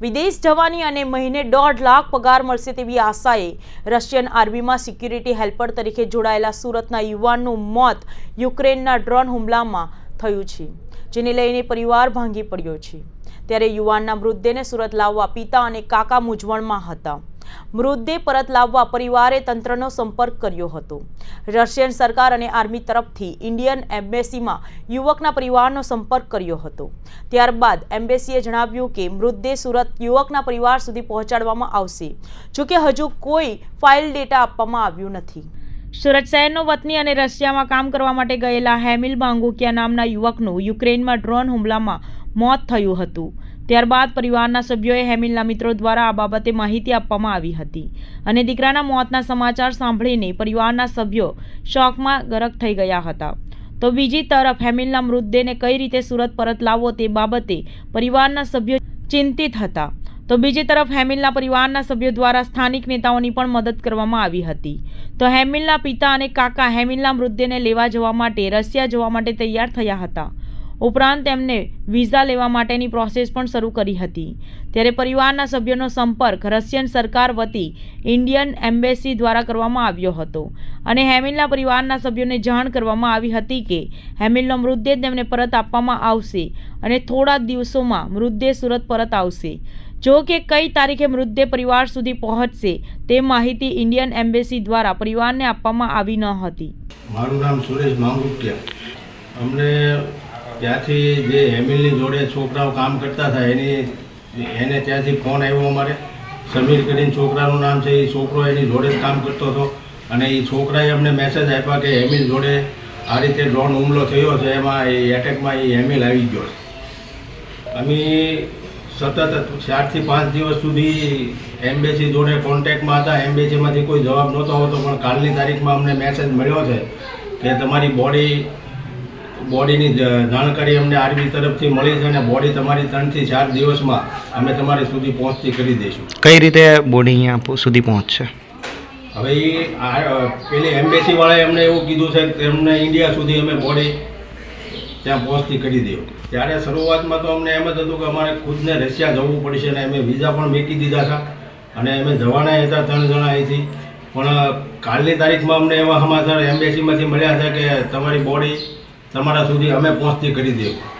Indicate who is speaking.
Speaker 1: વિદેશ જવાની અને મહિને દોઢ લાખ પગાર મળશે તેવી આશાએ રશિયન આર્મીમાં સિક્યુરિટી હેલ્પર તરીકે જોડાયેલા સુરતના યુવાનનું મોત યુક્રેનના ડ્રોન હુમલામાં થયું છે, જેને લઈને પરિવાર ભાંગી પડ્યો છે. ત્યારે યુવાનના મૃતદેહને સુરત લાવવા પિતા અને કાકા મૂંઝવણમાં હતા. મૃતદેહ પરત લાવવા પરિવારે તંત્રનો સંપર્ક કર્યો હતો. રશિયન સરકાર અને આર્મી તરફથી ઇન્ડિયન એમ્બેસીમાં યુવકના પરિવારનો સંપર્ક કર્યો હતો. ત્યારબાદ એમ્બેસીએ જણાવ્યું કે મૃતદેહ સુરત યુવકના પરિવાર સુધી પહોંચાડવામાં આવશે, જોકે હજુ કોઈ ફાઇલ ડેટા આપવામાં આવ્યું નથી. સુરત શહેરનો વતની અને રશિયામાં કામ કરવા માટે ગયેલા હેમિલ બાંગુકિયા નામના યુવકનું યુક્રેનમાં ડ્રોન હુમલામાં મોત થયું હતું. ત્યારબાદ પરિવારના સભ્યોએ હેમિલના મિત્રો દ્વારા આ બાબતે માહિતી આપવામાં આવી હતી અને દીકરાના મોતના સમાચાર સાંભળીને પરિવારના સભ્યો શોકમાં ગરક થઈ ગયા હતા. તો બીજી તરફ હેમિલના મૃતદેહને કઈ રીતે સુરત પરત લાવવો તે બાબતે પરિવારના સભ્યો ચિંતિત હતા. તો બીજી તરફ હેમિલના પરિવારના સભ્યો દ્વારા સ્થાનિક નેતાઓની પણ મદદ કરવામાં આવી હતી. તો હેમિલના પિતા અને કાકા હેમિલના મૃતદેહને લેવા જવા માટે, રશિયા જવા માટે તૈયાર થયા હતા. ઉપરાંત તેમને વિઝા લેવા માટેની પ્રોસેસ પણ શરૂ કરી હતી. ત્યારે પરિવારના સભ્યોનો સંપર્ક રશિયન સરકાર વતી ઇન્ડિયન એમ્બેસી દ્વારા કરવામાં આવ્યો હતો અને હેમિલના પરિવારના સભ્યોને જાણ કરવામાં આવી હતી કે હેમિલનો મૃતદેહ તેમને પરત આપવામાં આવશે અને થોડા દિવસોમાં મૃતદેહ સુરત પરત આવશે. જો કે કઈ તારીખે મૃતદેહ પરિવાર સુધી પહોંચશે તે માહિતી ઇન્ડિયન એમ્બેસી દ્વારા પરિવારને આપવામાં આવી ન હતી.
Speaker 2: મારું નામ સુરેશ માંગુકિયા અમને ત્યાંથી જે હેમિલની જોડે છોકરાઓ કામ કરતા હતા, એની એને ત્યાંથી ફોન આવ્યો અમારે. સમીર કરીને છોકરાનું નામ છે, એ છોકરો એની જોડે જ કામ કરતો હતો. અને એ છોકરાએ અમને મેસેજ આપ્યા કે હેમિલ જોડે આ રીતે ડ્રોન હુમલો થયો છે, એમાં એ એટેકમાં એ હેમિલ આવી ગયો છે. અમે સતત ચારથી પાંચ દિવસ સુધી એમ્બેસી જોડે કોન્ટેક્ટમાં હતા. એમ્બેસીમાંથી કોઈ જવાબ નહોતો આવતો, પણ કાલની તારીખમાં અમને મેસેજ મળ્યો છે કે તમારી બોડી બોડીની જાણકારી અમને આર્મી તરફથી મળી છે અને બોડી તમારી ત્રણથી ચાર દિવસમાં અમે તમારી સુધી પહોંચતી કરી દઈશું.
Speaker 3: કઈ રીતે બોડી અહીંયા સુધી પહોંચશે?
Speaker 2: હવે એ આ પેલી એમ્બેસીવાળાએ અમને એવું કીધું છે કે અમને ઇન્ડિયા સુધી અમે બોડી ત્યાં પહોંચતી કરી દઈએ ત્યારે શરૂઆતમાં તો અમને એમ જ હતું કે અમારે ખુદને રશિયા જવું પડશે અને અમે વિઝા પણ મેકી દીધા હતા અને અમે જવાના હતા ત્રણ જણા અહીંથી. પણ કાલની તારીખમાં અમને એવા સમાચાર એમ્બેસીમાંથી મળ્યા છે કે તમારી બોડી તમારા સુધી અમે પહોંચતી કરી દઈએ